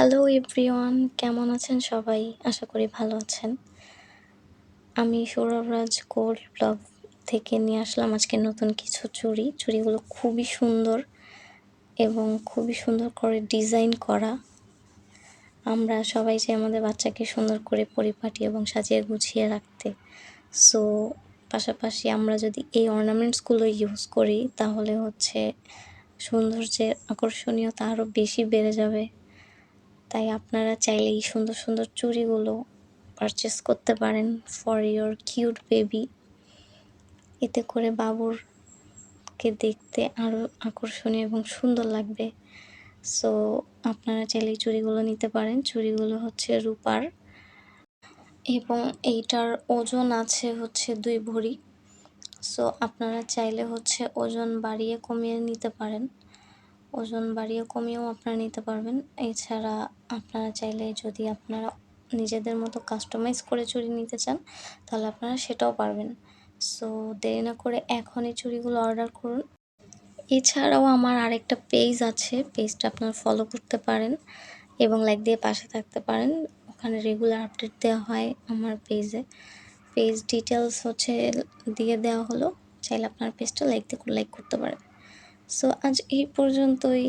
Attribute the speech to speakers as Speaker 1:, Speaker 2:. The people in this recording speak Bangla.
Speaker 1: হ্যালো এভরিওয়ান কেমন আছেন সবাই? আশা করি ভালো আছেন। আমি সৌরভরাজ গোল্ড ব্লগ থেকে নিয়ে আসলাম আজকে নতুন কিছু চুড়ি চুড়িগুলো খুবই সুন্দর এবং খুবই সুন্দর করে ডিজাইন করা। আমরা সবাই চাই আমাদের বাচ্চাকে সুন্দর করে পরিপাটি এবং সাজিয়ে গুছিয়ে রাখতে। সো পাশাপাশি আমরা যদি এই অর্নামেন্টসগুলো ইউজ করি, তাহলে হচ্ছে সৌন্দর্যের আকর্ষণীয়তা আরও বেশি বেড়ে যাবে। তাই আপনারা চাইলে এই সুন্দর সুন্দর চুড়িগুলো পারচেস করতে পারেন ফর ইয়োর কিউট বেবি এতে করে বাবুরকে দেখতে আরও আকর্ষণীয় এবং সুন্দর লাগবে। সো আপনারা চাইলে এই চুড়িগুলো নিতে পারেন। চুড়িগুলো হচ্ছে রূপার এবং এইটার ওজন আছে হচ্ছে দুই ভরি। সো আপনারা চাইলে হচ্ছে ওজন বাড়িয়ে কমিয়ে নিতে পারেন। ওজন বাড়িয়ে কমিয়েও আপনারা নিতে পারবেন। এছাড়া আপনারা চাইলে যদি আপনারা নিজেদের মতো কাস্টমাইজ করে চুড়ি নিতে চান, তাহলে আপনারা সেটাও পারবেন। সো দেরি না করে এখনই চুড়িগুলো অর্ডার করুন। এছাড়াও আমার আরেকটা পেজ আছে পেজটা আপনারা ফলো করতে পারেন এবং লাইক দিয়ে পাশে থাকতে পারেন। ওখানে রেগুলার আপডেট দেওয়া হয় আমার পেজে পেজ ডিটেলস হচ্ছে দিয়ে দেওয়া হলো। চাইলে আপনার পেজটা লাইক দিয়ে লাইক করতে পারেন। সো আজ এই পর্যন্তই।